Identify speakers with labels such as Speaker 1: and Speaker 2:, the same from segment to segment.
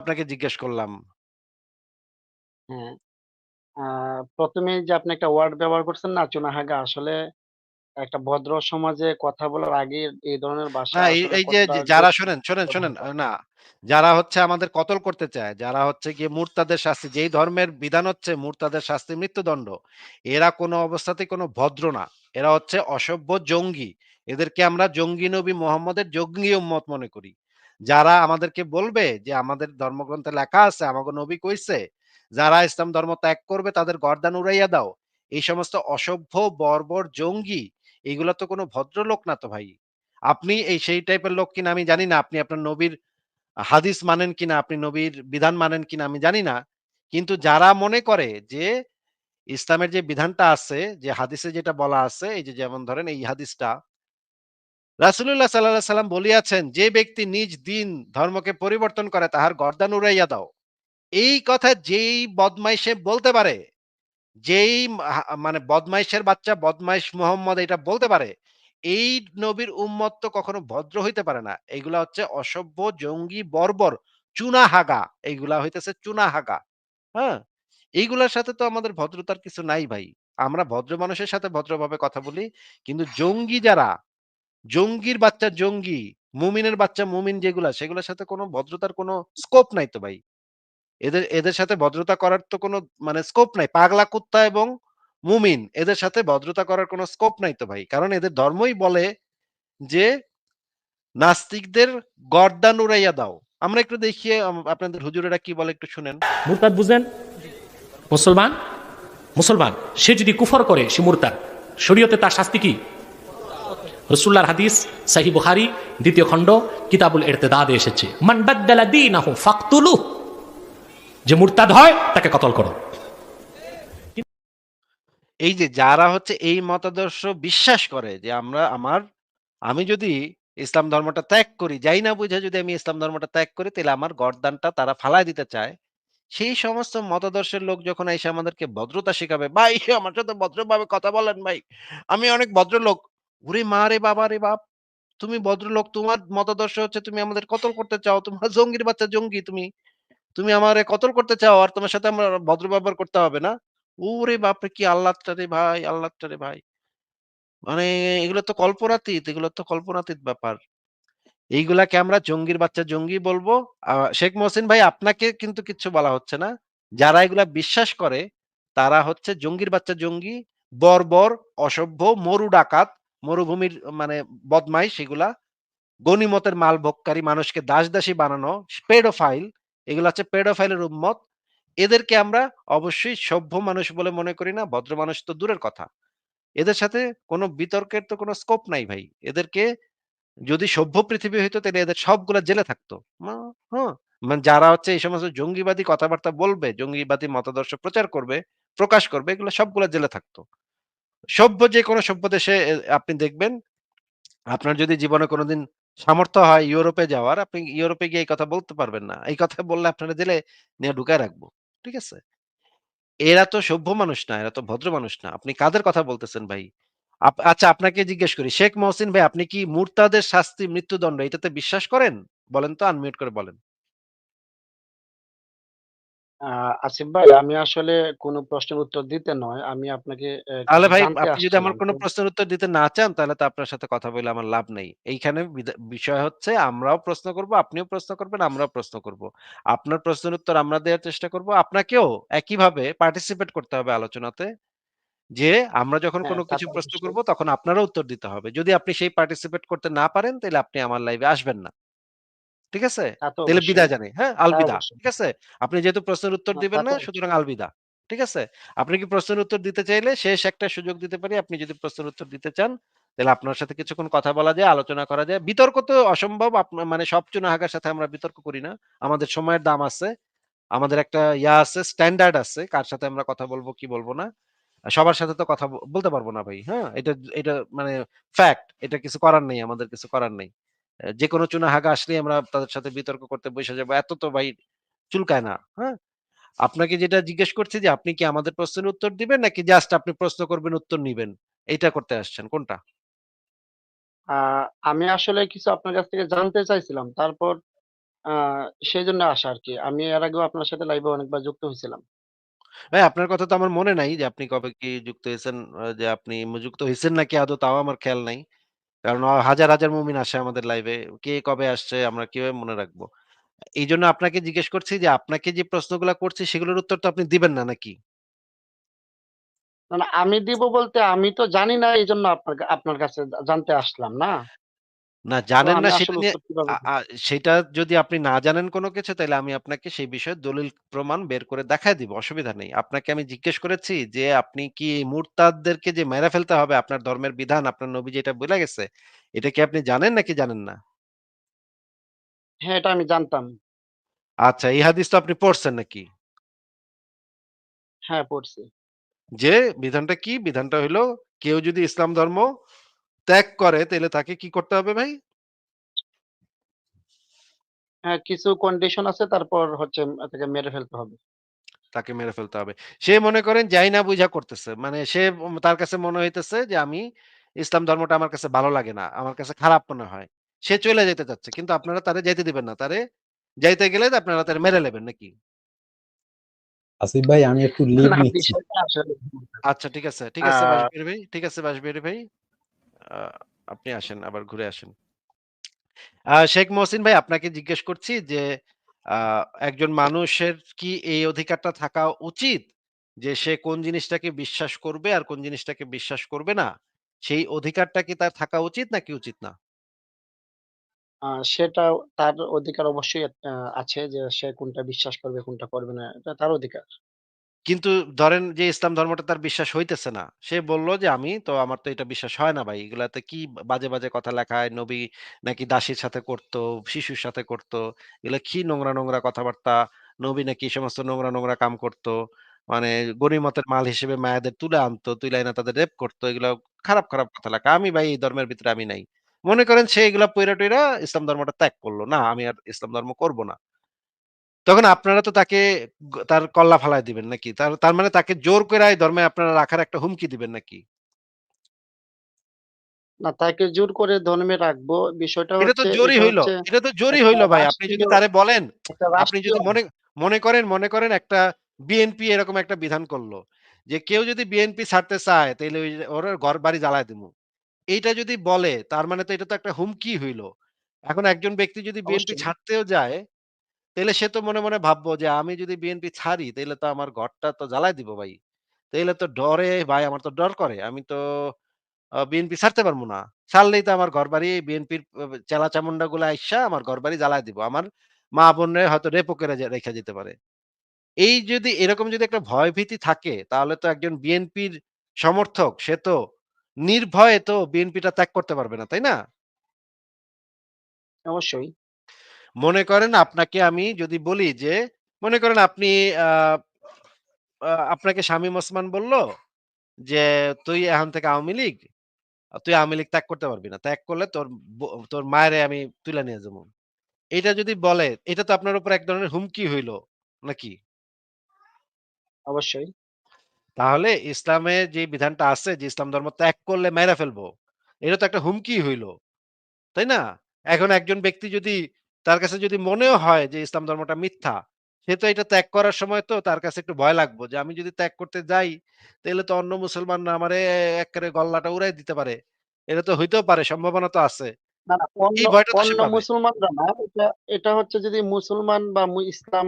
Speaker 1: আপনাকে জিজ্ঞেস করলাম।
Speaker 2: হ্যাঁ। আ ১ম এই যে আপনি একটা ওয়ার্ড ব্যবহার করছেন না চুনাহাগা আসলে একটা ভদ্র সমাজে কথা বলার আগে এই ধরনের ভাষা
Speaker 1: না এই
Speaker 2: আসলে
Speaker 1: এই যে
Speaker 2: কতটা
Speaker 1: যারা শোনেন, শোনেন, শোনেন আ না। যারা হচ্ছে আমাদের কতল করতে চায়, যারা হচ্ছে গিয়ে মুরতাদের শাস্তি যেই ধর্মের বিধান হচ্ছে মুরতাদের শাস্তি মৃত্যুদণ্ড। এরা কোনো অবস্থাতেই কোনো ভদ্র না। এরা হচ্ছে অসভ্য জঙ্গি। এদেরকে আমরা জঙ্গি নবী মোহাম্মদের জঙ্গি উম্মত মনে করি। যারা আমাদেরকে বলবে যে আমাদের ধর্মগ্রন্থে লেখা আছে, আমাগো নবী কইছে, যারা ইসলাম ধর্ম ত্যাগ করবে তাদের গর্দান উড়াইয়া দাও। এই সমস্ত অসভ্য বর্বর জঙ্গি এগুলা তো কোনো ভদ্রলোক না তো ভাই। আপনি এই সেই টাইপের লোক কিনা আমি জানি না। আপনি আপনার নবীর হাদিস মানেন কিনা, আপনি নবীর বিধান মানেন কিনা আমি জানি না। কিন্তু যারা মনে করে যে ইসলামের যে বিধানটা আছে, যে হাদিসে যেটা বলা আছে, এই যে যেমন ধরেন এই হাদিসটা রাসূলুল্লাহ সাল্লাল্লাহু আলাইহি সাল্লাম বলিয়াছেন, "যে ব্যক্তি নিজ দিন ধর্মকে পরিবর্তন করে তাহার গর্দান উড়াইয়া দাও।" এই কথা যেই বদমাইশে বলতে পারে, যেই মানে বদমাইশের বাচ্চা বদমাইশ মোহাম্মদ এটা বলতে পারে, এই নবীর উম্মত তো কখনো ভদ্র হইতে পারে না। এইগুলা হচ্ছে অসভ্য, জঙ্গি, বর্বর, চুনাহাগা। এইগুলা হইতেছে চুনাহাগা। হ্যাঁ? এইগুলার সাথে তো আমাদের ভদ্রতার কিছু নাই ভাই। আমরা ভদ্র মানুষের সাথে ভদ্রভাবে কথা বলি। কিন্তু জঙ্গি যারা, জঙ্গির বাচ্চা জঙ্গি, মুমিনের বাচ্চা মুমিন যেগুলা সেগুলোর সাথে কোনো ভদ্রতার কোনো স্কোপ নাই তো ভাই। এদের এদের সাথে ভদ্রতা করার তো কোনো মানে স্কোপ নাই। পাগলা কুত্তা এবং মুমিন এদের সাথে ভদ্রতা করার কোনো স্কোপ নাই তো ভাই। কারণ এদের ধর্মই বলে যে নাস্তিকদের গর্দান উড়াইয়া দাও। আমরা একটু দেখি আম আপনাদের হুজুরেরা কি বলে একটু শুনেন।
Speaker 3: মুরতাদ বুঝেন মুসলমান মুসলমান সে যদি কুফর করে সে মুরতাদ শরীয়তে তার শাস্তি কি রসুল্লার হাদিস সাহি বুখারি দ্বিতীয় খণ্ড কিতাবুল এরতেদাদে এসেছে মান বাদ্দালা দীনাহু ফাকতুলু যে মুরতাদ হয় তাকে কতল করো
Speaker 1: এই যে যারা হচ্ছে এই মতাদর্শ বিশ্বাস করে যে আমরা আমার আমি যদি ইসলাম ধর্মটা ত্যাগ করি, যাই না বুঝে যদি আমি ইসলাম ধর্মটা ত্যাগ করি তাহলে আমার গর্দানটা তারা ফালায় দিতে চায়। সেই সমস্ত মতাদর্শের লোক যখন এসে আমাদেরকে ভদ্রতা শেখাবে "ভাই আমার সাথে ভদ্রভাবে কথা বলেন ভাই। আমি অনেক ভদ্রলোক।" ওরে মা রে বাবা রে বাপ! তুমি ভদ্রলোক, তোমার মতাদর্শ হচ্ছে তুমি আমাদের কতল করতে চাও। তোমার জঙ্গির বাচ্চা জঙ্গি তুমি। তুমি আমারে কতল করতে চাও আর তোমার সাথে আমার ভদ্র ব্যবহার করতে হবে না? ওরে বাপরে! কি আল্লাহটা রে ভাই, আল্লাহটা রে ভাই। মানে এগুলো তো কল্পনাতীত, এগুলো তো কল্পনাতীত ব্যাপার। এইগুলাকে আমরা জঙ্গির বাচ্চা জঙ্গি বলব। শেখ মহসিন ভাই আপনাকে কিন্তু কিচ্ছু বলা হচ্ছে না। যারা এগুলা বিশ্বাস করে তারা হচ্ছে জঙ্গির বাচ্চা জঙ্গি, বর্বর, অসভ্য, মরু ডাকাত, মরুভূমির মানে বদমাইশ এগুলা। গনিমতের মাল ভোগকারী, মানুষকে দাস-দাসী বানানো, পেডোফাইল এগুলো হচ্ছে পেডোফাইলের উম্মত। এদেরকে আমরা অবশ্যই সভ্য মানুষ বলে মনে করি না। ভদ্র মানুষ তো দূরের কথা। এদের সাথে কোনো বিতর্কের তো কোনো স্কোপ নাই ভাই। এদেরকে যদি সভ্য পৃথিবী হইতো তাহলে এদের সবগুলা জেলে থাকতো। হ্যাঁ, মানে যারা হচ্ছে এই সমস্ত জঙ্গিবাদী কথাবার্তা বলবে, জঙ্গিবাদী মতাদর্শ প্রচার করবে, প্রকাশ করবে এগুলো সবগুলা জেলে থাকতো। সভ্য যেকোনো সভ্য দেশে আপনি দেখবেন আপনার যদি জীবনে কোনোদিন সামর্থ্য হয় ইউরোপে যাওয়ার, আপনি ইউরোপে গিয়ে এই কথা বলতে পারবেন না। এই কথা বললে আপনারা জেলে নিয়ে ঢুকায় রাখব। ঠিক আছে? এরা তো সভ্য মানুষ না, এরা তো ভদ্র মানুষ না। আপনি কাদের কথা বলতেছেন ভাই? আচ্ছা আপনাকে জিজ্ঞেস করি, শেখ মহসিন ভাই আপনি কি মুরতাদের শাস্তি মৃত্যুদণ্ড এটাতে বিশ্বাস করেন? বলেন তো আনমিউট করে বলেন।
Speaker 2: আসিফ ভাই আমি আসলে কোন প্রশ্নের উত্তর দিতে নয়। আমি আপনাকে
Speaker 1: তাহলে ভাই
Speaker 2: জানতে
Speaker 1: আপনি যদি আমার
Speaker 2: আসছিলাম।
Speaker 1: কোন প্রশ্নের উত্তর দিতে না চান তাহলে তো আপনার সাথে কথা বলে আমার লাভ নেই। এইখানে বিষয় হচ্ছে আমরাও প্রশ্ন করব, আপনিও প্রশ্ন করবেন, আমরাও প্রশ্ন করব। আপনার প্রশ্নের উত্তর আমরা দেওয়ার চেষ্টা করব। আপনাকেও একইভাবে পার্টিসিপেট করতে হবে আলোচনাতে। যে আমরা যখন
Speaker 2: হ্যাঁ,
Speaker 1: কোন
Speaker 2: তা
Speaker 1: কিছু
Speaker 2: তো
Speaker 1: প্রশ্ন
Speaker 2: অবশ্যই।
Speaker 1: করব তখন আপনারও উত্তর দিতে হবে। যদি আপনি সেই পার্টিসিপেট করতে না পারেন তাহলে আপনি আমার লাইভে আসবেন না। ঠিক আছে?
Speaker 2: তা তো
Speaker 1: তাইলে বিদায় জানাই। হ্যাঁ? আলবিদা। ঠিক আছে? আপনি যেহেতু প্রশ্নের উত্তর দিবেন না সুতরাং আলবিদা। ঠিক আছে? আপনি কি প্রশ্নের উত্তর দিতে চাইলে শেষ একটা সুযোগ দিতে পারি। আপনি যদি প্রশ্নের উত্তর দিতে চান তাহলে আপনার সাথে কিছুক্ষণ কথা বলা যায়, আলোচনা করা যায়। বিতর্ক তো অসম্ভব আপ মানে সব চুনাহাগার সাথে আমরা বিতর্ক করি না। আমাদের সময়ের দাম আছে। আমাদের একটা ইয়া আছে, স্ট্যান্ডার্ড আছে। কার সাথে আমরা কথা বলব, কি বলব না। সবার সাথে তো কথা বলতে পারব না ভাই। হ্যাঁ? এটা এটা মানে ফ্যাক্ট। এটা কিছু করার নেই, আমাদের কিছু করার নেই। অ্যা যেকোনো চুনাহাগা আসলেই আমরা তাদের সাথে বিতর্ক করতে বইসা যাব। এত তো ভাই চুলকায় না। হ্যাঁ? আপনাকে যেটা জিজ্ঞেস করছি যে আপনি কি আমাদের প্রশ্নের উত্তর দিবেন নাকি জাস্ট আপনি প্রশ্ন করবেন, উত্তর নিবেন? এইটা করতে আসছেন কোনটা?
Speaker 2: আমি আসলে কিছু আপনার কাছ থেকে জানতে চাইছিলাম। তারপর সেই জন্য আসা আর কি আমি এর আগেও আপনার সাথে লাইভে অনেকবার যুক্ত হয়েছিলাম
Speaker 1: ভাই আপনার কথা তো আমার মনে নাই যে আপনি কবে কি যুক্ত হয়েছেন, যে আপনি যুক্ত হয়েছেন নাকি আদৌ তাও আমার খেয়াল নাই। কারণ হাজার, হাজার মুমিন আসে আমাদের লাইভে। কে কবে আসছে আমরা কীভাবে মনে রাখব? এই জন্য আপনাকে জিজ্ঞেস করছি যে আপনাকে যে প্রশ্নগুলো করছি সেগুলোর উত্তর তো আপনি দিবেন না নাকি?
Speaker 2: আমি দিব বলতে আমি তো জানি না এইজন্য আপনার আপনার কাছে জানতে আসলাম না?
Speaker 1: না জানেন না সেটা নিয়ে যদি আপনি না জানেন কোন কিছু তাইলে আমি আপনাকে সেই বিষয়ে দলিল প্রমাণ বের করে দেখায় দিব। অসুবিধা নেই। আপনাকে আমি জিজ্ঞেস করেছি যে আপনি কি মুরতাদদেরকে যে মেরে ফেলতে হবে আপনার ধর্মের বিধান আপনার নবী যেটা বইলা গেছে, এটা কি আপনি জানেন নাকি জানেন না?
Speaker 2: হ্যাঁ, এটা আমি জানতাম।
Speaker 1: আচ্ছা এই হাদিস তো আপনি পড়ছেন নাকি?
Speaker 2: হ্যাঁ, পড়ছি।
Speaker 1: যে বিধানটা কি? বিধানটা হইল কেউ যদি ইসলাম ধর্ম ত্যাগ করে তাহলে তাকে কি করতে হবে ভাই?
Speaker 2: হ্যাঁ, কিছু কন্ডিশন আছে তারপর হচ্ছে তাকে মেরে ফেলতে হবে।
Speaker 1: তাকে মেরে ফেলতে হবে। সে মনে করেন যাই না বুঝা করতেছে। মানে সে তার কাছে মনে হইতেছে যে আমি ইসলাম ধর্মটা আমার কাছে ভালো লাগে না। আমার কাছে খারাপ মনে হয়। সে চলে যাইতে চাচ্ছে। কিন্তু আপনারা তারে যাইতে দিবেন না। তারে যাইতে গেলে আপনারা তারে মেরে নেবেন নাকি?
Speaker 4: আসিফ ভাই আমি একটু লিভ নিচ্ছি।
Speaker 1: আচ্ছা ঠিক আছে, ঠিক আছে বাঁশবিহারী ভাই, ঠিক আছে বাঁশবিহারী ভাই। আপনি আসেন, আবার ঘুরে আসেন। শেখ মহসিন ভাই আপনাকে জিজ্ঞেস করছি যে একজন মানুষের কি এই অধিকারটা থাকা উচিত? যে সে কোন জিনিসটাকে বিশ্বাস করবে আর কোন জিনিসটাকে বিশ্বাস করবে না? সেই অধিকারটা কি তার থাকা উচিত নাকি উচিত না?
Speaker 2: আ সেটাও তার অধিকার অবশ্যই আছে যে সে কোনটা বিশ্বাস করবে, কোনটা করবে না। এটা তার অধিকার।
Speaker 1: কিন্তু ধরেন যে ইসলাম ধর্মটা তার বিশ্বাস হইতেছে না। সে বলল যে, "আমি তো আমার তো এটা বিশ্বাস হয় না ভাই। এগুলাতে কি বাজে, বাজে কথা লেখায়, নবী নাকি দাসীর সাথে করত, শিশুর সাথে করত। এগুলা কি নোংরা, নোংরা কথাবার্তা। নবী নাকি সমস্ত নোংরা, নোংরা কাম করত। মানে গনিমতের মাল হিসেবে মায়াদের তুলে আনতো, তুইলা আইনা তাদের রেপ করত। এগুলা খারাপ, খারাপ কথা লেখা। আমি ভাই এই ধর্মের ভিতরে আমি নাই।" মনে করেন সে এগুলা পইড়া-টইড়া ইসলাম ধর্মটা ত্যাগ করল। না, আমি আর ইসলাম ধর্ম করব না। তখন আপনারা তো তাকে তার কল্লা ফালায় দিবেন নাকি? তার তার মানে তাকে জোর এই ধর্মে আপনারা রাখার একটা হুমকি দিবেন নাকি?
Speaker 2: না তাকে জোর করে ধর্মে রাখব। বিষয়টা
Speaker 1: এটা তো জোরই হইল। এটা তো জোরই হইল ভাই। আপনি যদি তারে বলেন, আপনি যদি মনে মনে করেন মনে করেন একটা বিএনপি এরকম একটা বিধান করল যে কেউ যদি বিএনপি ছাড়তে চায় তাহলে ওই ওর ঘর-বাড়ি জ্বালায় দিমু। এইটা যদি বলে তার মানে তো এটা তো একটা হুমকি হইল। এখন একজন ব্যক্তি যদি বিএনপি ছাড়তেও যায়, তাইলে সে তো মনে, মনে ভাববো যে আমি যদি বিএনপি ছাড়ি তাইলে তো আমার ঘরটা তো জ্বালায় দিব ভাই। তাইলে তো ডরে ভাই আমার তো ডর করে। আমি তো বিএনপি ছাড়তে পারব না। ছাড়লেই তো আমার ঘর বাড়ি বিএনপির ব ব চেলা-চামুন্ডাগুলা আইসা আমার ঘরবাড়ি জ্বালায় দিব। আমার মা-বোনরে হয়তো রেপও করে যে রাইখা যেতে পারে। এই যদি এরকম যদি একটা ভয়-ভীতি থাকে তাহলে তো একজন বিএনপির সমর্থক সে তো নির্ভয়ে তো বিএনপিটা ত্যাগ করতে পারবে না, তাই না?
Speaker 2: অবশ্যই।
Speaker 1: মনে করেন আপনাকে আমি যদি বলি যে, মনে করেন আপনি আপনাকে শামীম ওসমান বলল যে, "তুই এখন থেকে আওয়ামী লীগ, তুই আওয়ামী লীগ ত্যাগ করতে পারবি না। ত্যাগ করলে তোর তোর মায়েরে আমি তুইলা নিয়ে যাব।" এইটা যদি বলে, এটা তো আপনার উপর এক ধরনের হুমকি হইল, নাকি?
Speaker 2: অবশ্যই।
Speaker 1: তাহলে ইসলামে যে বিধানটা আছে যে ইসলাম ধর্ম ত্যাগ করলে মাইরা ফেলব। এটা তো একটা হুমকি হইল। তাই না? এখন একজন ব্যক্তি যদি তার কাছে যদি মনেও হয় যে ইসলাম ধর্মটা মিথ্যা, সে তো এটা ত্যাগ করার সময় তো তার কাছে একটু ভয় লাগবো যে আমি যদি ত্যাগ করতে যাই, তাহলে তো অন্য মুসলমানরা আমারে এক্কারে গল্লাটা উড়াই দিতে পারে। এটা তো হইতেও পারে, সম্ভাবনা তো আছে।
Speaker 2: মুসলমানরা না। এটা এটা হচ্ছে যদি মুসলমান বা ইসলাম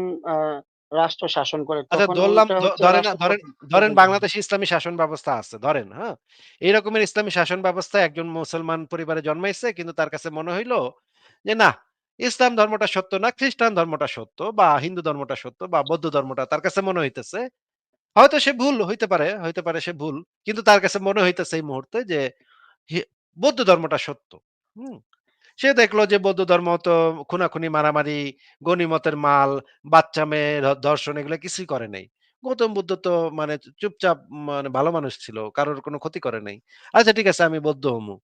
Speaker 2: রাষ্ট্র শাসন করে
Speaker 1: আচ্ছা ধরলাম ধরেন ধরেন ধরেন বাংলাদেশে ইসলামী শাসন ব্যবস্থা আছে ধরেন, হ্যাঁ? এই রকমের ইসলামী শাসন ব্যবস্থায় একজন মুসলমান পরিবারে জন্মাইছে কিন্তু তার কাছে মনে হইল যে না, ইসলাম ধর্মটা সত্য না, খ্রিস্টান ধর্মটা সত্য বা হিন্দু ধর্মটা সত্য বা বৌদ্ধ ধর্মটা তার কাছে মনে হইতেছে। হয়তো সে ভুল হইতে পারে, হইতে পারে সে ভুল। কিন্তু তার কাছে মনে হইতেছে এই মুহূর্তে যে বৌদ্ধ ধর্মটা সত্য। হুম? সে দেখল যে বৌদ্ধ ধর্ম তো খুনাখুনি, মারামারি, গনিমতের মাল, বাচ্চা মেয়ে ধ ধর্ষণ এগুলা কিছুই করে নাই। গৌতম বুদ্ধ তো মানে চুপচাপ মানে ভালো মানুষ ছিল। কারোর কোনো ক্ষতি করে নাই। আচ্ছা ঠিক আছে আমি বৌদ্ধ হমু।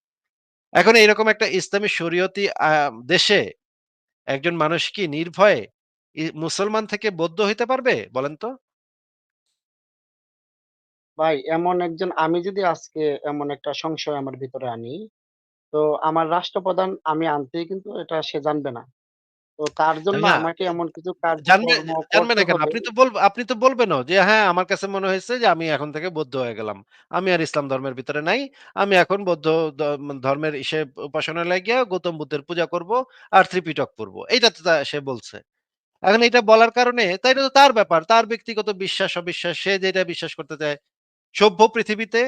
Speaker 1: এখন এইরকম একটা ইসলামী শরীয়তি দেশে একজন মানুষ কি নির্ভয়ে মুসলমান থেকে বৌদ্ধ হইতে পারবে? বলেন তো?
Speaker 2: ভাই এমন একজন আমি যদি আজকে এমন একটা সংশয় আমার ভিতরে আনি, তো আমার রাষ্ট্রপ্রধান আমি আনতে কিন্তু এটা সে জানবে না। তো তার জন্য আমাকে এমন কিছু
Speaker 1: জানবে জানবে না কেন? আপনি তো বলব আপনি তো বলবেনও যে, "হ্যাঁ, আমার কাছে মনে হয়েছে যে আমি এখন থেকে বৌদ্ধ হয়ে গেলাম। আমি আর ইসলাম ধর্মের ভিতরে নাই। আমি এখন বৌদ্ধ ধর্মের ইসে উপাসনালয়ে গিয়া গৌতম বুদ্ধের পূজা করব আর ত্রিপিটক পড়ব।" এইটা তো সে বলছে। এখন এটা বলার কারণে তাই তো তার ব্যাপার। তার ব্যক্তিগত বিশ্বাস-অবিশ্বাস সে যেটা বিশ্বাস করতে চায়। সভ্য পৃথিবীতে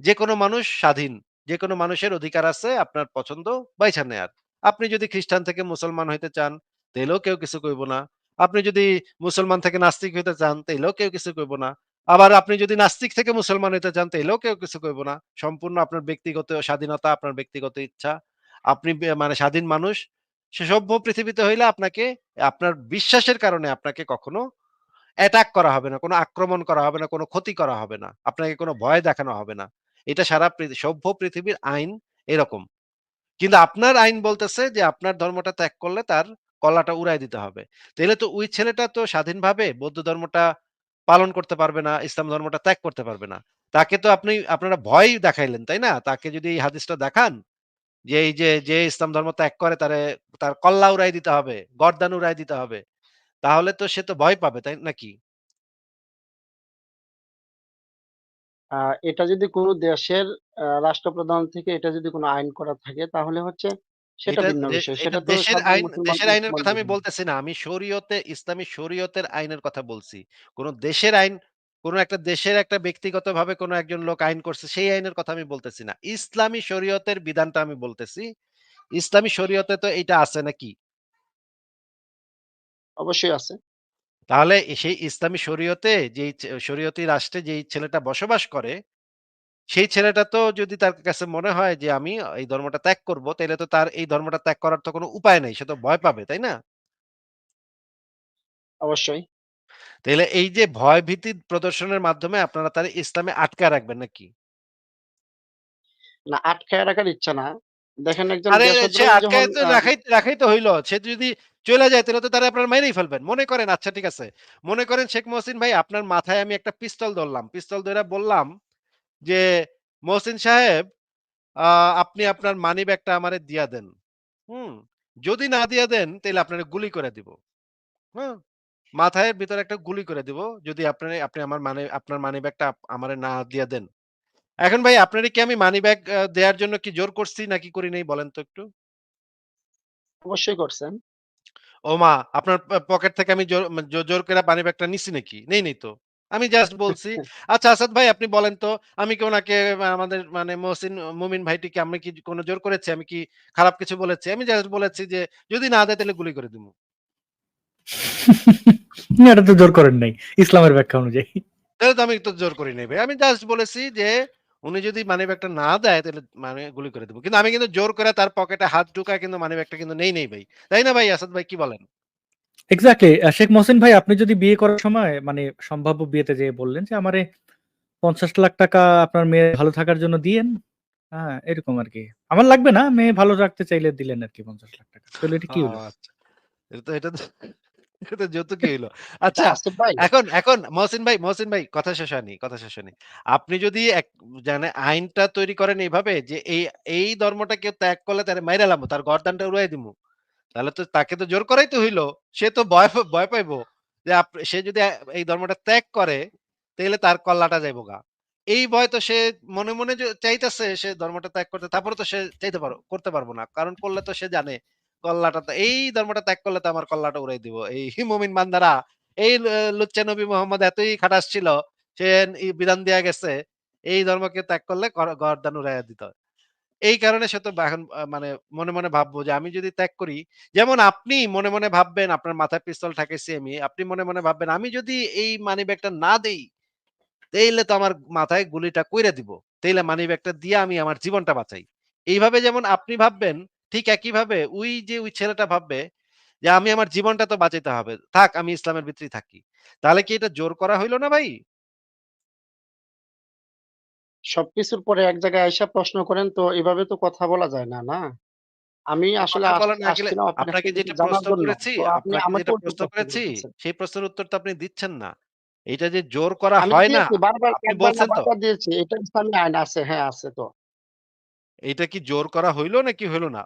Speaker 1: যেকোনো মানুষ স্বাধীন। যেকোনো মানুষের অধিকার আছে আপনার পছন্দ বাইছা নেয়ার। আপনি যদি খ্রিস্টান থেকে মুসলমান হইতে চান, তাইলেও কেউ কিছু কইব না। আপনি যদি মুসলমান থেকে নাস্তিক হইতে চান, তাইলেও কেউ কিছু কইব না। আবার আপনি যদি নাস্তিক থেকে মুসলমান হইতে চান, তাইলেও কেউ কিছু কইব না। সম্পূর্ণ আপনার ব্যক্তিগত স্বাধীনতা, আপনার ব্যক্তিগত ইচ্ছা। আপনি মানে স্বাধীন মানুষ। সে সভ্য পৃথিবীতে হইলে আপনাকে আপনার বিশ্বাসের কারণে আপনাকে কখনো অ্যাটাক করা হবে না, কোনো আক্রমণ করা হবে না, কোনো ক্ষতি করা হবে না। আপনাকে কোনো ভয় দেখানো হবে না। এটা সারা সভ্য পৃথিবীর আইন এরকম। কিন্তু আপনার আইন বলতেছে যে আপনার ধর্মটা ত্যাগ করলে তার কলাটা উড়ায় দিতে হবে। তাহলে তো ওই ছেলেটা তো স্বাধীনভাবে বৌদ্ধ ধর্মটা পালন করতে পারবে না, ইসলাম ধর্মটা ত্যাগ করতে পারবে না। তাকে তো আপনি আপনারা ভয় দেখাইলেন, তাই না? তাকে যদি এই হাদিসটা দেখান যে এই যে, যে ইসলাম ধর্ম ত্যাগ করে তারে তার কল্লা উড়ায় দিতে হবে, গরদান উড়ায় দিতে হবে। তাহলে তো সে তো ভয় পাবে, তাই নাকি?
Speaker 2: এটা যদি কোনো দেশের রাষ্ট্রপ্রধান থেকে এটা যদি কোনো আইন করা থাকে তাহলে হচ্ছে সেটা ভিন্ন বিষয়। সেটা তো
Speaker 1: দেশের আইন দেশের আইনের কথা আমি বলতেছি না। আমি শরীয়তে ইসলামী শরীয়তের আইনের কথা বলছি। কোন দেশের আইন, কোন একটা দেশের একটা ব্যক্তিগতভাবে কোন একজন লোক আইন করছে সেই আইনের কথা আমি বলতেছি না। ইসলামী শরীয়তের বিধানটা আমি বলতেছি। ইসলামী শরীয়তে তো এইটা আছে নাকি?
Speaker 2: অবশ্যই আছে।
Speaker 1: তাহলে সেই ইসলামী শরীয়তে যেই শরীয়তি রাষ্ট্রে যেই ছেলেটা বসবাস করে, সেই ছেলেটা তো যদি তার কাছে মনে হয় যে আমি এই ধর্মটা ত্যাগ করব, তাইলে তো তার এই ধর্মটা ত্যাগ করার তো কোন উপায় নাই। সে তো ভয় পাবে, তাই না?
Speaker 2: অবশ্যই।
Speaker 1: তাইলে এই যে ভয়ভীতি প্রদর্শনের মাধ্যমে আপনারা তারে ইসলামে আটকায় রাখবেন নাকি?
Speaker 2: না আটকায় রাখার ইচ্ছা না। দেখেন একজন
Speaker 1: আরে সে আটকায় তো রাখাই রাখাই তো হইল। সে যদি চলে যায় তাহলে তো তারে আপনারা মাইরেই ফেলবেন। মনে করেন আচ্ছা ঠিক আছে। মনে করেন শেখ মহসিন ভাই আপনার মাথায় আমি একটা পিস্তল ধরলাম। পিস্তল ধরে বললাম যে, "মহসিন সাহেব আপনি আপনার মানি ব্যাগটা আমারে দিয়া দেন।" হুম? যদি না দিয়া দেন তাইলে আপনারে গুলি করে দিব। হুম? মাথায় ভিতরে একটা গুলি করে দিব। যদি আপনারে আপনি আমার মানি আপনার মানি ব্যাগটা আমারে না দিয়া দেন। এখন ভাই আপনারে কি আমি মানি ব্যাগ দেওয়ার জন্য কি জোর করছি নাকি করি নাই বলেন তো একটু?
Speaker 2: অবশ্যই করছেন।
Speaker 1: ও মা! আপনার পকেট থেকে আমি জোর জোর কইরা মানি ব্যাগটা নিছি নাকি? নেই নেই তো। আমি জাস্ট বলছি, "আচ্ছা আসাদ ভাই আপনি বলেন তো, আমি কি উনাকে আ আমাদের মানে মহসিন মুমিন ভাইটিকে আমি কি কোনো জোর করেছি? আমি কি খারাপ কিছু বলেছি?" আমি জাস্ট বলেছি যে, "যদি না দেয় তাইলে গুলি করে দিমু।"
Speaker 5: এটা তো জোর করেন নাই। ইসলামের ব্যাখ্যা অনুযায়ী।
Speaker 1: তাহলে তো আমি তো জোর করি নাই ভাই। আমি জাস্ট বলেছি যে, উনি যদি মানি ব্যাগটা না দেয় তাইলে মানে গুলি করে দিব। কিন্তু আমি কিন্তু জোর করে তার পকেটে হাত ঢুকায় কিন্তু মানি ব্যাগটা কিন্তু নেই নেই ভাই। তাই না ভাই আসাদ ভাই কি বলেন?
Speaker 5: এক্সাক্টলি। শেখ মহসিন ভাই আপনি যদি বিয়ে করার সময় মানে সম্ভাব্য বিয়েতে যেয়ে বললেন যে, "আমারে পঞ্চাশ লাখ টাকা আপনার মেয়ে ভালো থাকার জন্য দিয়েন।" হ্যাঁ, এরকম আরকি। আমার লাগবে না, মেয়ে ভালো রাখতে চাইলে দিলেন আরকি ৳৫০,০০,০০০ তাহলে এটা কি হলো?
Speaker 1: আচ্ছা। এটা তো এটা এটা হইল। আচ্ছা
Speaker 2: ভাই
Speaker 1: এখন এখন মহসিন ভাই, মহসিন ভাই কথা শেষ হয়নি, কথা শেষ হয়নি। আপনি যদি এক জানে আইনটা তৈরি করেন এইভাবে যে এই, এই ধর্মটা কেউ ত্যাগ করলে তারে মাইরা লামু, তার গর্দানটা উড়াই দিমু। তাহলে তো তাকে তো জোর করাই তো হইল। সে তো ভয় ভয় পাইবো। যে সে যদি এই ধর্মটা ত্যাগ করে, তাইলে তার কল্লাটা যাইবোগা। এই ভয় তো সে মনে, মনে চাইতেছে সে ধর্মটা ত্যাগ করতে, তারপরে তো সে চাইতে পারো করতে পারব না। কারণ করলে তো সে জানে কল্লাটা তো এই ধর্মটা ত্যাগ করলে তো আমার কল্লাটা উড়াই দিব। এই মুমিন বান্দারা এই লুচ্চা নবী মোহাম্মদ এতই খাটাস ছিল, সে বিধান দিয়া গেছে, এই ধর্মকে ত্যাগ করলে গর গর্দান উড়াইয়া দিতে। এই কারণে সে তো এখন মানে মনে, মনে ভাববো যে আমি যদি ত্যাগ করি, যেমন আপনি মনে, মনে ভাববেন আপনার মাথায় পিস্তল ঠেকাইছি আমি। আপনি মনে, মনে ভাববেন আমি যদি এই মানি ব্যাগটা না দেই, তাইলে তো আমার মাথায় গুলিটা কইরা দিব। তাইলে মানি ব্যাগটা দিয়ে আমি আমার জীবনটা বাঁচাই। এইভাবে যেমন আপনি ভাববেন, ঠিক একইভাবে ওই যে ওই ছেলেটা ভাববে যে আমি আমার জীবনটা তো বাঁচাইতে হবে। থাক আমি ইসলামের ভিতরেই থাকি। তাহলে কি এটা জোর করা হইল না ভাই?
Speaker 2: সবকিছুর পরে এক জায়গায় আইসা প্রশ্ন করেন তো এভাবে তো কথা বলা যায় না, না? আমি আসলে
Speaker 1: আপনাকে যেটা প্রশ্ন করেছি,
Speaker 2: আপনি আমাকে
Speaker 1: প্রশ্ন করেছি, সেই প্রশ্নের উত্তর তো আপনি দিচ্ছেন না। এইটা যে জোর করা হয় না,
Speaker 2: বারবার
Speaker 1: আপনি বলছেন তো?
Speaker 2: দিয়েছি। এটা ইসলামী আইন আছে। হ্যাঁ, আছে তো।
Speaker 1: এইটা কি জোর করা হইল নাকি হইল না?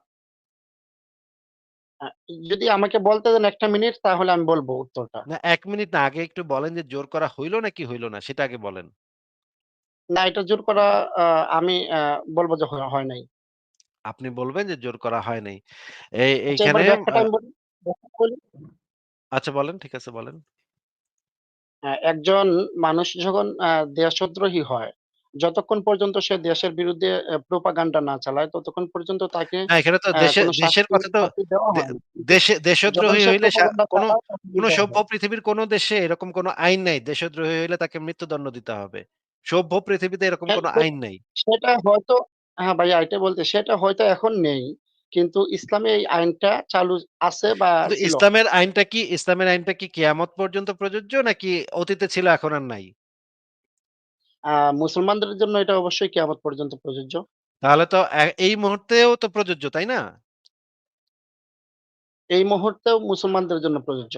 Speaker 2: যদি আমাকে বলতে দেন ১ টা মিনিট তাহলে আমি বলব উত্তরটা।
Speaker 1: না এক মিনিট না আগে একটু বলেন যে জোর করা হইল নাকি হইল না সেটা আগে বলেন।
Speaker 2: না এটা জোর করা আমি বলব যে হয় নাই।
Speaker 1: আপনি বলবেন যে জোর করা হয় নাই। এই এইখানে? আচ্ছা বলেন, ঠিক আছে বলেন।
Speaker 2: একজন মানুষ যখন দেশদ্রোহী হয়, যতক্ষণ পর্যন্ত সে দেশের বিরুদ্ধে প্রোপাগান্ডা না চালায় ততক্ষণ পর্যন্ত তাকে
Speaker 1: এখানে তো দেশের দেশের কথা তো। দেশে দেশদ্রোহী হইলে কোন কোন সভ্য। পৃথিবীর কোনো দেশে এরকম কোনো আইন নাই। দেশদ্রোহী হইলে তাকে মৃত্যুদণ্ড দিতে হবে। সভ্য পৃথিবীতে এরকম
Speaker 2: হ্যাঁ,
Speaker 1: কোন আইন নাই।
Speaker 2: সেটা হয়তো হ্যাঁ, ভাইয়া এটাই বলতে সেটা হয়তো এখন নেই। কিন্তু ইসলামে এই আইনটা চালু আছে বা ছিল।
Speaker 1: ইসলামের আইনটা কি ইসলামের আইনটা কি কিয়ামত পর্যন্ত প্রযোজ্য নাকি অতীতে ছিল এখন আর নাই?
Speaker 2: মুসলমানদের জন্য এটা অবশ্যই কিয়ামত পর্যন্ত প্রযোজ্য।
Speaker 1: তাহলে তো এই মুহূর্তেও তো প্রযোজ্য, তাই না?
Speaker 2: এই মুহূর্তেও মুসলমানদের জন্য প্রযোজ্য।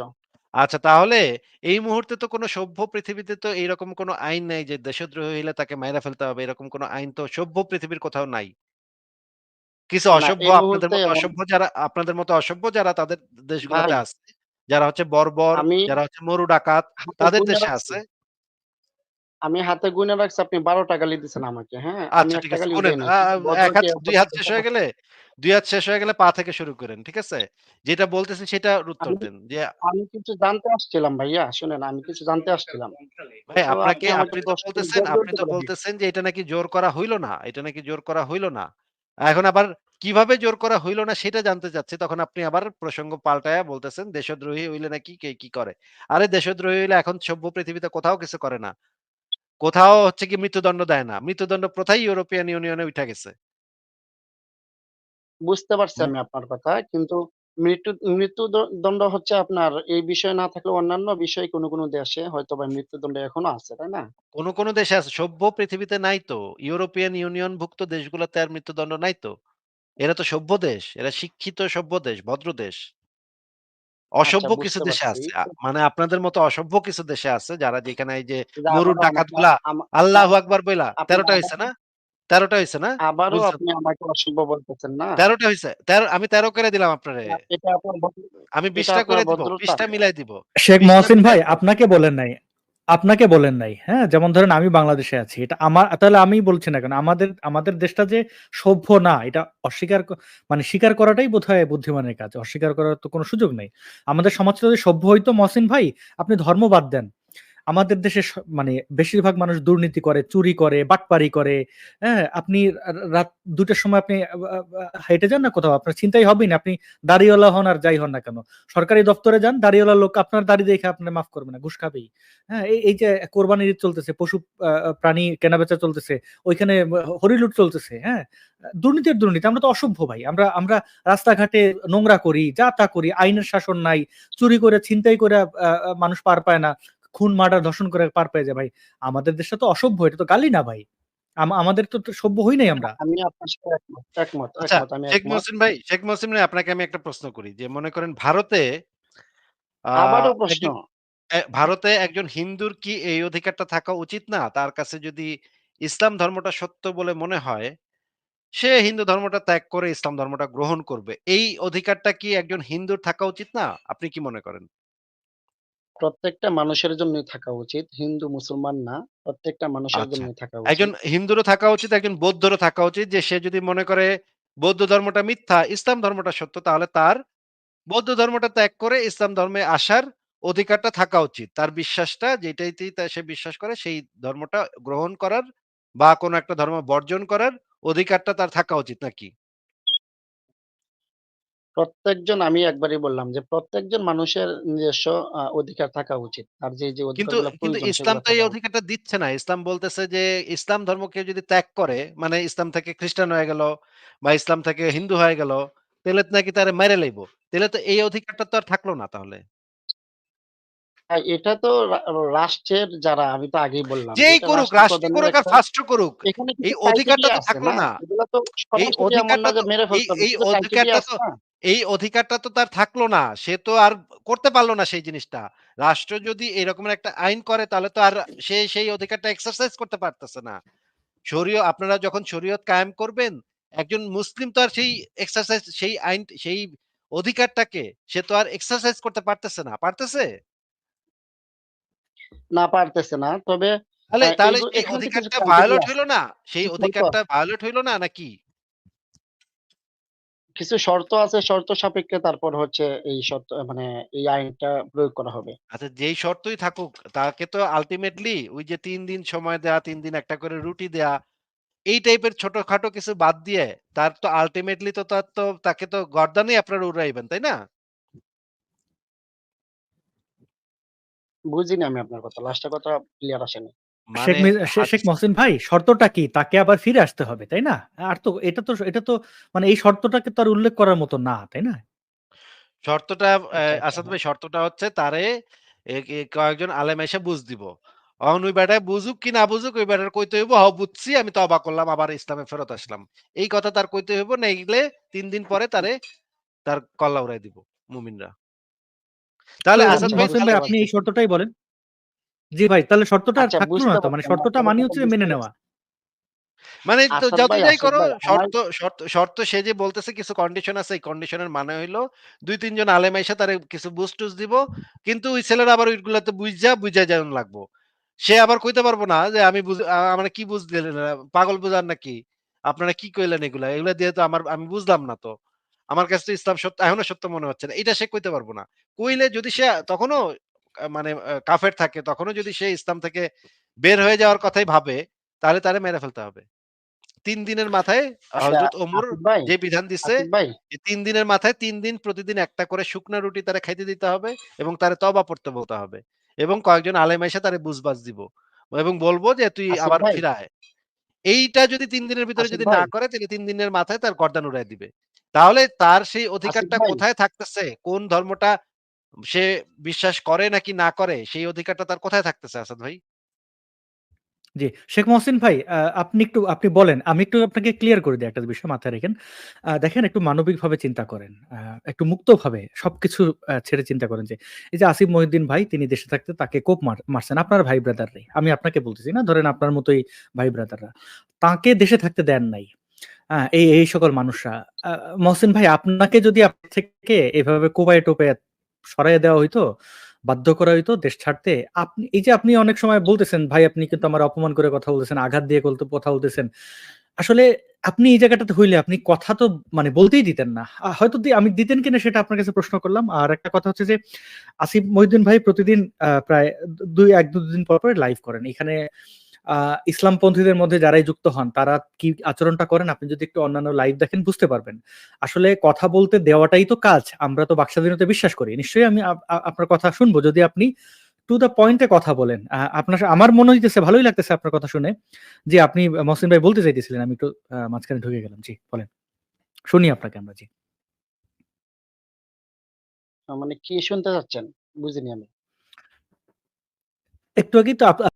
Speaker 1: আচ্ছা তাহলে এই মুহূর্তে তো কোনো সভ্য পৃথিবীতে তো এইরকম কোন আইন নাই যে দেশদ্রোহী হইলে তাকে মাইরা ফেলতে হবে। এরকম কোন আইন তো সভ্য পৃথিবীর কোথাও নাই। কিছু অসভ্য আপনাদের মতো অসভ্য যারা আপনাদের মতো অসভ্য যারা তাদের দেশগুলোতে আছে। যারা হচ্ছে বর্বর, যারা হচ্ছে মরু ডাকাত তাদের দেশে আছে।
Speaker 2: আমি হাতে গুইনা রাখছি আপনি ১২ টা গালি দিছেন আমাকে, হ্যাঁ?
Speaker 1: আচ্ছা ঠিক আছে গুনেন।
Speaker 2: দেই
Speaker 1: ১ হাত ২ হাত শেষ হয়ে গেলে ২ হাত শেষ হয়ে গেলে পা থেকে শুরু করেন। ঠিক আছে? যেটা বলতেছি সেটার উত্তর দেন। যে
Speaker 2: আমি কিছু জানতে আসছিলাম ভাইয়া। শুনেন আমি কিছু জানতে আসছিলাম।
Speaker 1: ভাই আপনাকে
Speaker 2: আপনি
Speaker 1: তো বলতেছেন আপনি তো বলতেছেন যে এটা নাকি জোর করা হইল না। এটা নাকি জোর করা হইল না। এখন আবার কীভাবে জোর করা হইল না সেটা জানতে চাচ্ছি। তখন আপনি আবার প্রসঙ্গ পাল্টায়া বলতেছেন দেশদ্রোহী হইলে নাকি কে কি করে। আরে দেশদ্রোহী হইলে এখন সভ্য পৃথিবীতে কোথাও কিছু করে না। কোথাও হচ্ছে কি মৃত্যুদণ্ড দেয় না। মৃত্যুদণ্ড প্রথাই ইউরোপিয়ান ইউনিয়নে উইঠা গেছে।
Speaker 2: বুঝতে পারছি আমি আপনার কথা। কিন্তু মৃত্যু মৃত্যুদ দণ্ড হচ্ছে আপনার এই বিষয় না থাকলেও অন্যান্য বিষয় কোন, কোন দেশে হয়তো বা মৃত্যুদণ্ড এখনও আছে, তাই না?
Speaker 1: কোন, কোন দেশে আছে। সভ্য পৃথিবীতে নাই তো। ইউরোপিয়ান ইউনিয়ন ভুক্ত দেশগুলোতে আর মৃত্যুদণ্ড নাই তো। এরা তো সভ্য দেশ। এরা শিক্ষিত সভ্য দেশ, ভদ্র দেশ।
Speaker 2: আচ্ছা
Speaker 1: অসভ্য কিছু দেশে আছে। মানে আপনাদের মতো অসভ্য কিছু দেশে আছে যারা যেখানে এই যে মরুর ডাকাতগুলা আল্লাহ আকবার বইলা
Speaker 2: আপনি
Speaker 1: ১৩ টা হইছে না? ১৩ টা হইছে না?
Speaker 2: আবারও আপনি আমাকে অসভ্য বলতেছেন না?
Speaker 1: তেরোটা হয়েছে তেরো আমি ১৩ করে দিলাম আপনারে। আমি ২০
Speaker 2: এটা
Speaker 1: টা
Speaker 2: আপনার
Speaker 1: করে দিব।
Speaker 2: ভদ্রতা।
Speaker 1: ২০ টা মিলাই দিব।
Speaker 5: শেখ মহসিন ভাই আপনাকে বলেন নাই। আপনাকে বলেন নাই। হ্যাঁ? যেমন ধরেন আমি বাংলাদেশে আছি। এটা আমার তাহলে আমিই বলছি না কেন? আমাদের আমাদের দেশটা যে সভ্য না এটা অস্বীকার মানে স্বীকার করাটাই বোধহয় বুদ্ধিমানের কাজ। অস্বীকার করার তো কোনো সুযোগ নেই। আমাদের সমাজটা যদি সভ্য হইতো মহসিন ভাই, আপনি ধর্ম বাদ দেন। আমাদের দেশে মানে বেশিরভাগ মানুষ দুর্নীতি করে, চুরি করে, বাটপারি করে। হ্যাঁ? আপনি রাত ২ টার সময় আপনি হেঁটে যান না কোথাও, আপনার চিন্তাই হবেই না। আপনি দাড়িওয়ালা হন আর যাই হন না কেন। সরকারি দপ্তরে যান, দাড়িওয়ালা লোক আপনার দাড়ি দেখে আপনার মাফ করবে না, ঘুষ খাবেই। হ্যাঁ? এই যে কোরবানির ঈদ চলতেছে, পশু প্রাণী কেনাবেচা চলতেছে, ওইখানে হরিলুট চলতেছে, হ্যাঁ? দুর্নীতির দুর্নীতি আমরা তো অসভ্য ভাই। আমরা আমরা রাস্তাঘাটে নোংরা করি, যা তা করি, আইনের শাসন নাই। চুরি করে, ছিনতাই করে মানুষ পার পায় না। খুন, মার্ডার, ধর্ষণ করে পার পেয়ে যায় ভাই। আমাদের দেশটা তো অসভ্য, এটা তো গালি না ভাই। আমাদের তো তো সভ্য হই নাই আমরা।
Speaker 2: আমি আপনার সাথে একমত, একমত,
Speaker 1: আচ্ছা
Speaker 2: আমি
Speaker 1: শেখ মহসিন ভাই শেখ মহসিন ভাই আপনাকে আমি একটা প্রশ্ন করি যে মনে করেন ভারতে
Speaker 2: আবারও প্রশ্ন।
Speaker 1: ভারতে একজন হিন্দুর কি এই অধিকারটা থাকা উচিত না? তার কাছে যদি ইসলাম ধর্মটা সত্য বলে মনে হয়, সে হিন্দু ধর্মটা ত্যাগ করে ইসলাম ধর্মটা গ্রহণ করবে। এই অধিকারটা কি একজন হিন্দুর থাকা উচিত না? আপনি কি মনে করেন?
Speaker 2: প্রত্যেকটা মানুষের জন্যই থাকা উচিত। হিন্দু, মুসলমান না। প্রত্যেকটা মানুষের
Speaker 1: আচ্ছা।
Speaker 2: জন্যই থাকা
Speaker 1: একজন
Speaker 2: উচিত।
Speaker 1: হিন্দুরও থাকা উচিত, একজন বৌদ্ধরও থাকা উচিত যে সে যদি মনে করে বৌদ্ধ ধর্মটা মিথ্যা, ইসলাম ধর্মটা সত্য তাহলে তার বৌদ্ধ ধর্মটা ত্যাগ করে ইসলাম ধর্মে আসার অধিকারটা থাকা উচিত। তার বিশ্বাসটা যেটাইতেই তা সে বিশ্বাস করে সেই ধর্মটা গ্রহণ করার বা কোন একটা ধর্ম বর্জন করার অধিকারটা তার থাকা উচিত নাকি?
Speaker 2: প্রত্যেকজন আমি একবারই বললাম যে প্রত্যেকজন মানুষের নিজস্ব অধিকার থাকা উচিত। আর যে, যে
Speaker 1: কিন্তু কিন্তু ইসলাম তো এই। অধিকারটা দিচ্ছে না। ইসলাম বলতেছে যে ইসলাম ধর্ম কেউ যদি ত্যাগ করে মানে ইসলাম থেকে খ্রিস্টান হয়ে গেল বা ইসলাম থেকে হিন্দু হয়ে গেল, তাহলে তো নাকি তারে মেরে লাইবো। তাহলে তো এই অধিকারটা তো আর থাকল না তাহলে।
Speaker 2: এটা তো রাষ্ট্রের যারা আমি তো আগেই বললাম যে
Speaker 1: যেই করুক, রাষ্ট্র করুক আর ফাস্ট্র করুক।
Speaker 2: এখানে
Speaker 1: এই অধিকারটা তো থাকল
Speaker 2: না?
Speaker 1: না।
Speaker 2: এগুলা তো
Speaker 1: এই অধিকারটা তো
Speaker 2: মেরে ফেলতে।
Speaker 1: এই অধিকারটা
Speaker 2: আছে
Speaker 1: তো? এই অধিকারটা তো তার থাকল না। সে তো আর করতে পারল না সেই জিনিসটা। রাষ্ট্র যদি এরকমের একটা আইন করে তাহলে তো আর সে সেই অধিকারটা এক্সারসাইজ করতে পারতেছে না। শরীয় আপনারা যখন শরীয়ত কায়েম করবেন, একজন মুসলিম তো আর সেই এক্সারসাইজ সেই আইন সেই অধিকারটাকে সে তো আর এক্সারসাইজ করতে পারতেছে না। পারতেছে?
Speaker 2: না পারতেছে না। তবে
Speaker 1: তাহলে তাহলে
Speaker 2: কিছু
Speaker 1: অধিকারটা ভায়োলেট। হইল না? সেই অধিকারটা। ভায়োলেট হইল না নাকি?
Speaker 2: কিছু শর্ত আছে, শর্ত সাপেক্ষে তারপর হচ্ছে এই শর্ত মানে এই আইনটা প্রয়োগ করা হবে।
Speaker 1: আচ্ছা যেই শর্তই থাকুক তাকে তো আল্টিমেটলি ওই যে ৩ দিন সময় দেয়া, তিন দিন একটা করে রুটি দেয়া, এই টাইপের ছোটখাটো কিছু বাদ দিয়ে তার তো আল্টিমেটলি তো তার তো তাকে তো গর্দানেই আপনারা উড়াইবেন, তাই না?
Speaker 2: বুঝিনি আমি আপনার কথা। লাস্টের কথা ক্লিয়ার আসেনি।
Speaker 5: শেখ
Speaker 1: মানে
Speaker 5: শেখ মহসিন ভাই শর্তটা কি? তাকে আবার ফিরে আসতে হবে, তাই না? আর তো এটা তো এটা তো মানে এই শর্তটাকে তো আর উল্লেখ করার মতো না, তাই না?
Speaker 1: শর্তটা
Speaker 2: আচ্ছা, আচ্ছা।
Speaker 1: আসাদ ভাই শর্তটা হচ্ছে তারে কয়েকজন আলেম আইসা বুঝ দিব। অহন ওই বেটায় বুঝুক কি না বুঝুক ওই বেটার কইতে হইব, "হ বুঝছি আমি তওবা করলাম আবার ইসলামে ফেরত আসলাম।" এই কথা তার কইতে হইব নাইলে ৩ দিন পরে তারে তার কল্লা উড়ায় দিব মুমিনরা। তাহলে আসাদ ভাই
Speaker 5: আপনি এই শর্তটাই বলেন। জি ভাই তাহলে শর্তটা আর
Speaker 2: আচ্ছা
Speaker 5: থাকল না তো। মানে শর্তটা মানে হচ্ছে মেনে নেওয়া।
Speaker 1: মানে তো যত যাই করো শর্ত শর্ত শর্ত সে যে বলতেছে কিছু কন্ডিশন আছে এই কন্ডিশনের মানে হইল ২-৩ জন আলেম আইসা তারে কিছু বুঝ-টুজ দিব। কিন্তু ওই ছেলেরা আবার ওইগুলাতে বুইঝা, বুইঝা যাওন লাগবো। সে আবার কইতে পারব না যে আমি বুঝ আ মানে কি বুঝলেন? পাগল বুঝান নাকি? আপনারা কি কইলেন এগুলা? এগুলা দিয়ে তো আমার আমি বুঝলাম না তো। আমার কাছে তো ইসলাম সত্য এখনও সত্য মনে হচ্ছে না। এটা সে কইতে পারব না। কইলে যদি সে তখনও মানে কাফের থাকে তখনও যদি সে ইসলাম থেকে বের হয়ে যাওয়ার কথাই ভাবে তাহলে তারে মেরে ফেলতে হবে। ৩ দিনের মাথায়
Speaker 2: আচ্ছা
Speaker 1: ওমর যে বিধান যে ৩ দিনের মাথায় ৩ দিন প্রতিদিন একটা করে শুকনা রুটি তারে খাইতে দিতে হবে এবং তারে তওবা পড়তে বলতে হবে। এবং কয়েকজন আলেম আইসা তারে বুঝবাজ দিব। এবং বলব যে তুই আবার ফিরায় এইটা যদি তিন দিনের ভিতরে যদি না করে তাহলে ৩ দিনের মাথায় তার গর্দান উড়ায় দিবে। তাহলে তার সেই অধিকারটা কোথায় থাকতেছে? কোন ধর্মটা সে বিশ্বাস করে নাকি না করে সেই অধিকারটা তার কোথায় থাকতেছে আসাদ ভাই?
Speaker 5: জি, শেখ মহসিন ভাই আপনি একটু আপনি বলেন। আমি একটু আপনাকে ক্লিয়ার করে দেই একটা বিষয় মাথায় রেখেন। দেখেন একটু মানবিকভাবে চিন্তা করেন। একটু মুক্তভাবে সবকিছু ছেড়ে চিন্তা করেন যে, এই যে আসিফ মহিউদ্দিন ভাই তিনি দেশে থাকতে তাকে কোপ মারছেন। আপনার ভাই ব্রাদাররাই। আমি আপনাকে বলতেছি না। ধরেন আপনার মতোই ভাই ব্রাদাররা। তাকে দেশে থাকতে দেন নাই। এই, এই সকল মানুষরা। মহসিন ভাই আপনাকে যদি আপনি থেকে এভাবে কোপায়ে টোপায়ে সরাইয়া দেওয়া হইতো, বাধ্য করা হইতো দেশ ছাড়তে, আপনি এই যে আপনি অনেক সময় বলতেছেন, ভাই আপনি কিন্তু আমার অপমান করে কথা বলতেছেন, আঘাত দিয়ে কলতে কথা বলতেছেন। আসলে আপনি এই জায়গাটাতে হইলে আপনি কথা তো মানে বলতেই দিতেন না। হয়তো আমি দিতেন কিনা সেটা আপনার কাছে প্রশ্ন করলাম। আর একটা কথা হচ্ছে যে আসিফ মহিউদ্দিন ভাই প্রতিদিন প্রায় দুই এক দুদিন পর, পর লাইভ করেন। এখানে ইসলামপন্থীদের মধ্যে যারাই যুক্ত হন তারা কি আচরণটা করেন আপনি যদি একটু অন্যান্য লাইভ দেখেন বুঝতে পারবেন। আসলে কথা বলতে দেওয়াটাই তো কাজ। আমরা তো বাকস্বাধীনতায় বিশ্বাস করি। নিশ্চয়ই আমি আপনার কথা শুনব যদি আপনি টু দ্যা পয়েন্ট কথা বলেন। আপনার আমার মনে হইতেছে ভালোই লাগতেছে আপনার কথা শুনে। যে আপনি মহসিন ভাই বলতে চাইতেছিলেন। আমি একটু মাঝখানে ঢুকে গেলাম। জি, বলেন। শুনি আপনাকে আমরা। জি।
Speaker 2: মানে কি শুনতে চাচ্ছেন? বুঝিনি আমি।
Speaker 5: একটু আগে তো